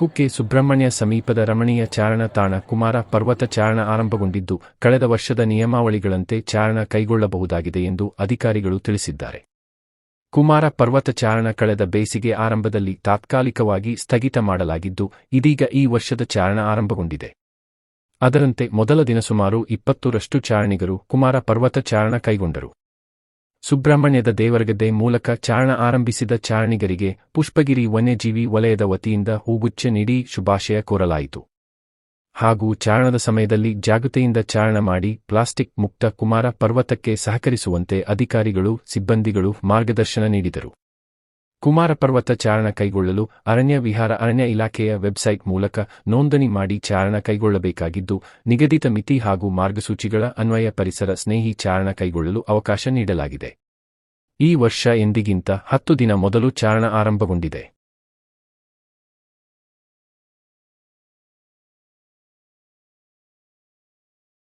ಕುಕ್ಕೆ ಸುಬ್ರಹ್ಮಣ್ಯ ಸಮೀಪದ ರಮಣೀಯ ಚಾರಣ ತಾಣ ಕುಮಾರ ಪರ್ವತ ಚಾರಣ ಆರಂಭಗೊಂಡಿದ್ದು, ಕಳೆದ ವರ್ಷದ ನಿಯಮಾವಳಿಗಳಂತೆ ಚಾರಣ ಕೈಗೊಳ್ಳಬಹುದಾಗಿದೆ ಎಂದು ಅಧಿಕಾರಿಗಳು ತಿಳಿಸಿದ್ದಾರೆ. ಕುಮಾರ ಪರ್ವತ ಚಾರಣ ಕಳೆದ ಬೇಸಿಗೆ ಆರಂಭದಲ್ಲಿ ತಾತ್ಕಾಲಿಕವಾಗಿ ಸ್ಥಗಿತ ಮಾಡಲಾಗಿದ್ದು, ಇದೀಗ ಈ ವರ್ಷದ ಚಾರಣ ಆರಂಭಗೊಂಡಿದೆ. ಅದರಂತೆ ಮೊದಲ ದಿನ ಸುಮಾರು ಇಪ್ಪತ್ತರಷ್ಟು ಚಾರಣಿಗರು ಕುಮಾರ ಪರ್ವತ ಚಾರಣ ಕೈಗೊಂಡರು. ಸುಬ್ರಹ್ಮಣ್ಯದ ದೇವರಗದ್ದೆ ಮೂಲಕ ಚಾರಣ ಆರಂಭಿಸಿದ ಚಾರಣಿಗರಿಗೆ ಪುಷ್ಪಗಿರಿ ವನ್ಯಜೀವಿ ವಲಯದ ವತಿಯಿಂದ ಹೂಗುಚ್ಛ ನೀಡಿ ಶುಭಾಶಯ ಕೋರಲಾಯಿತು. ಹಾಗೂ ಚಾರಣದ ಸಮಯದಲ್ಲಿ ಜಾಗೃತೆಯಿಂದ ಚಾರಣ ಮಾಡಿ ಪ್ಲಾಸ್ಟಿಕ್ ಮುಕ್ತ ಕುಮಾರ ಪರ್ವತಕ್ಕೆ ಸಹಕರಿಸುವಂತೆ ಅಧಿಕಾರಿಗಳು, ಸಿಬ್ಬಂದಿಗಳು ಮಾರ್ಗದರ್ಶನ ನೀಡಿದರು. ಕುಮಾರ ಪರ್ವತ ಚಾರಣ ಕೈಗೊಳ್ಳಲು ಅರಣ್ಯ ವಿಹಾರ ಅರಣ್ಯ ಇಲಾಖೆಯ ವೆಬ್ಸೈಟ್ ಮೂಲಕ ನೋಂದಣಿ ಮಾಡಿ ಚಾರಣ ಕೈಗೊಳ್ಳಬೇಕಾಗಿದ್ದು, ನಿಗದಿತ ಮಿತಿ ಹಾಗೂ ಮಾರ್ಗಸೂಚಿಗಳ ಅನ್ವಯ ಪರಿಸರ ಸ್ನೇಹಿ ಚಾರಣ ಕೈಗೊಳ್ಳಲು ಅವಕಾಶ ನೀಡಲಾಗಿದೆ. ಈ ವರ್ಷ ಎಂದಿಗಿಂತ ಹತ್ತು ದಿನ ಮೊದಲು ಚಾರಣ ಆರಂಭಗೊಂಡಿದೆ.